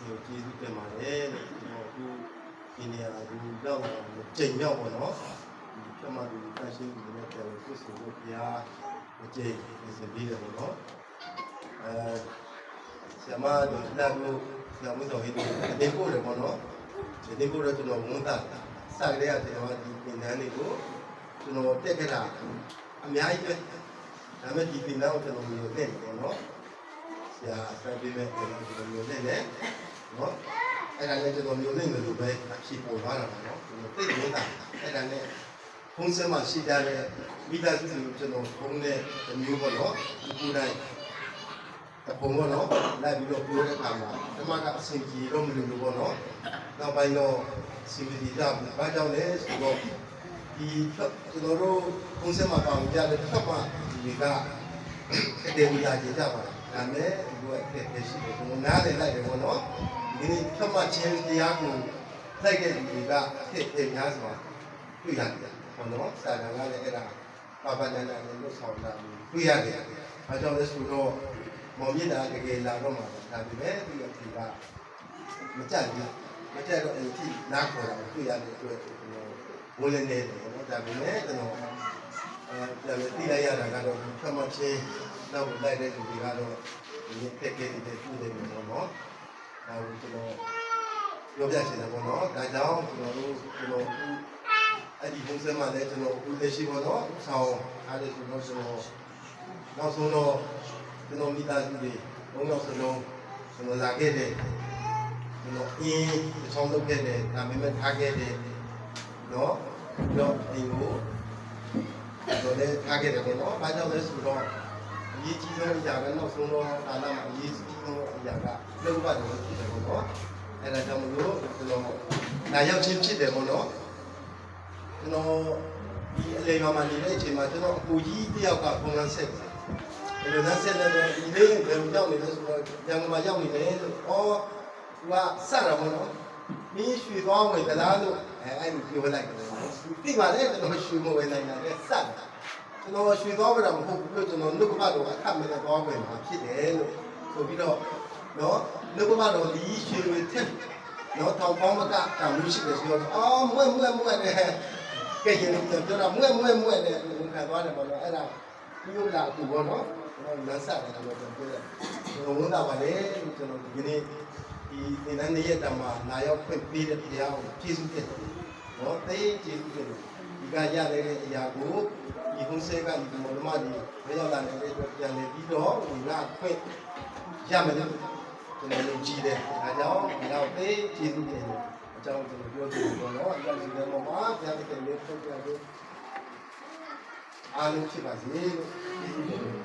ဖြစ်တယ်ကျေးဇူးတင်ပါတယ်လို့ကျွန်တော်အခုဒီနေရာကိုရောက်လာတော့ကြိမ်ရောက်ပေါ့နော်ဒီပြမသူတန်ရှင်းနေတဲ့တယ်ကိုပြစ်ဆိုလို့ဘုရားအကျိန်ပြင်ဆင်ပြီးတယ်ပေါ့နော်အဲဆရာမတို့လာလို့ဆရာမတော်ဟင်းတို့အတင်းပို့တယ်ပေါ့နော်ဒီတင်းပို့တော့ကျွန်တော်ဝန်တာစကြတဲ့ကျွန်တော်ဒီပင်တန်းလေးကိုကျွန်တော်တက်ခဲ့တာအများကြီးပဲဒါပေမဲ့ဒီပင်တန်းကိုကျွန်တော်မျိုးနဲ့ပေါ့နော်ဆရာဆက်ပြီးမဲ့ကျွန်တော်ဒီလိုမျိုးနဲ့နော်အဲ့ ဒါလည်းကျွန်တော်မျိုးနဲ့လို့ပဲအဖြစ်ပေါ်လာတာနော်ကျွန်တော်သိနေတာအဲ့ဒါနဲ့ဖုန်းစက်မှာရှိကြတဲ့မိသားစုတွေကိုကျွန်တော်ဖုန်းနဲ့မျိုးပေါ့နော်ဒီကိုယ်တိုင်အပုံပေါ့နော်လိုက်ပြီးတော့ပြောတဲ့အခါမှာဓမ္မကအဆင်ပြေတော့မလို့လို့ပေါ့နော်နောက်ပိုင်းတော့စီမီဒီတာဘာကြောင့်လဲဆိုတော့ဒီကျွန်တော်တို့ဖုန်းစက်မှာတောင်းကြတဲ့ထပ်မှဒီကအတေဝီလာကြကြပါလား ဒါမဲ့ဒီလိုအခက်အခဲရှိတယ်ကျွန်တော်နားလည်လိုက်တယ်ပေါ့နော်ဒီနေ့ဖြတ်မှတ်ခြင်းတရားကိုလိုက်တဲ့လူတွေကအခက်အခဲများစွာတွေ့ရတယ်ပေါ့နော်စာတန်ကလည်းအဲ့ဒါပါပါနန္ဒနဲ့လို့ဆောင်တာတွေ့ရတယ်အဲကြောင့်လဲဆိုတော့မောင်မြင့်တာတကယ်လာတော့မှာဒါပေမဲ့ဒီအဖြစ်ကမကြိုက်ဘူးမကြိုက်တော့အဲ့ဒီနားခေါ်တာတွေ့ရတဲ့အတွက်ကျွန်တော်ဝန်းနေတယ်ပေါ့နော်ဒါပေမဲ့ကျွန်တော်အဲပြန်ပြီးသိလိုက်ရတာကတော့ဖတ်မှချင်း နောက်ကိုလိုက်တဲ့လူတွေကတော့ဒီခက်ခဲနေတဲ့ပြုနေတယ်ပေါ့နော်။ဒါကိုကျွန်တော်ပြောပြချင်တယ်ပေါ့နော်။ဒါကြောင့်ကျွန်တော်တို့ကျွန်တော်အခုအဲ့ဒီဘုံစက်မှာလည်းကျွန်တော်အခုလက်ရှိပေါ့နော်။ဆောင်းအားလည်းကျွန်တော်ကျွန်တော်နောက်ဆုံးတော့ကျွန်တော်မိသားစုတွေဘုံရောက်စလုံးကျွန်တော်လာခဲ့တယ်။ကျွန်တော်အင်းချောင်းလုပ်ခဲ့တယ်ဒါပေမဲ့ထားခဲ့တယ်နော်။ပြီးတော့အိမ်ကိုတော့လည်းထားခဲ့တယ်ပေါ့နော်။ဘာကြောင့်လဲဆိုတော့အ ရေးကြီးဆုံးအရာကနောက်ဆုံးတော့ကာလမှာအရေးကြီးဆုံးအရာကလောဘတော်ဖြစ်တယ်ပေါ့နော်။အဲဒါကြောင့်မလို့ကျွန်တော်နာရောက်ချင်းဖြစ်တယ်ပေါ့နော်။ကျွန်တော်ဒီအလေမှာနေတဲ့အချိန်မှာကျွန်တော်အကူကြီးတယောက်ကဖုန်းလမ်းဆက်တယ်။ဘယ်လိုလမ်းဆက်လဲဆိုတော့ဒီလေးဘယ်လိုရောက်နေလဲဆိုတော့ရန်ကုန်မှာရောက်နေတယ်လို့။အော်သူကစတာပေါ့နော်။မင်းရွှေသွားဝင်သလားလို့အဲအဲ့လိုပြောလိုက်တယ်။ဒီပါလေကျွန်တော်ရွှေမဝင်နိုင်တာလေစတာ။ ကျွန်တော်ရွှေသွားကြတာမဟုတ်ဘူးလို့ကျွန်တော်နှုတ်ကပတော်အခက်မဲ့သွားကြမှာဖြစ်တယ်လို့ဆိုပြီးတော့နော်နှုတ်ကပတော်ဒီရွှေတွေထက်နော်ထောင်ပေါင်းမကတာမှုရှိတယ်ဆိုတော့အော်မွဲ့မွဲ့မွဲ့နဲ့ကဲရင်ပြောတာမွဲ့မွဲ့မွဲ့နဲ့ဝင်ခံသွားတယ်ပေါ့နော်အဲ့ဒါပြီးလို့လာသူပေါ့နော်ကျွန်တော်လမ်းဆက်တယ်ကျွန်တော်ပြောတယ်ကျွန်တော်ဝန်တာပါလေကျွန်တော်ဒီနေ့ဒီဒီနေ့နေ့ရက်တမှာလာရောက်ဖွင့်ပေးတဲ့တရားကိုကျေးဇူးတင်တယ်နော်တေးကျေးဇူးတင်တယ်ဒီကရတဲ့အရာကို ဒီကုန်းဆဲကဒီမော်လမဒီဘယ်ရောက်လာနေတဲ့အတွက်ပြန်လေပြီးတော့ဒီကခွင့်ရမယ်လို့ကျွန်တော်ယုံကြည်တယ်။ဒါကြောင့်ဒီတော့သိကျေးဇူးတင်တယ်။အကြောင်းကျွန်တော်ပြောပြလို့တော့အကြောင်းစီတဲ့မှာဘုရားတကယ်လေးထုတ်ပြလို့အားလုံးဖြစ်ပါစေလို့ကျေးဇူးတင်တယ်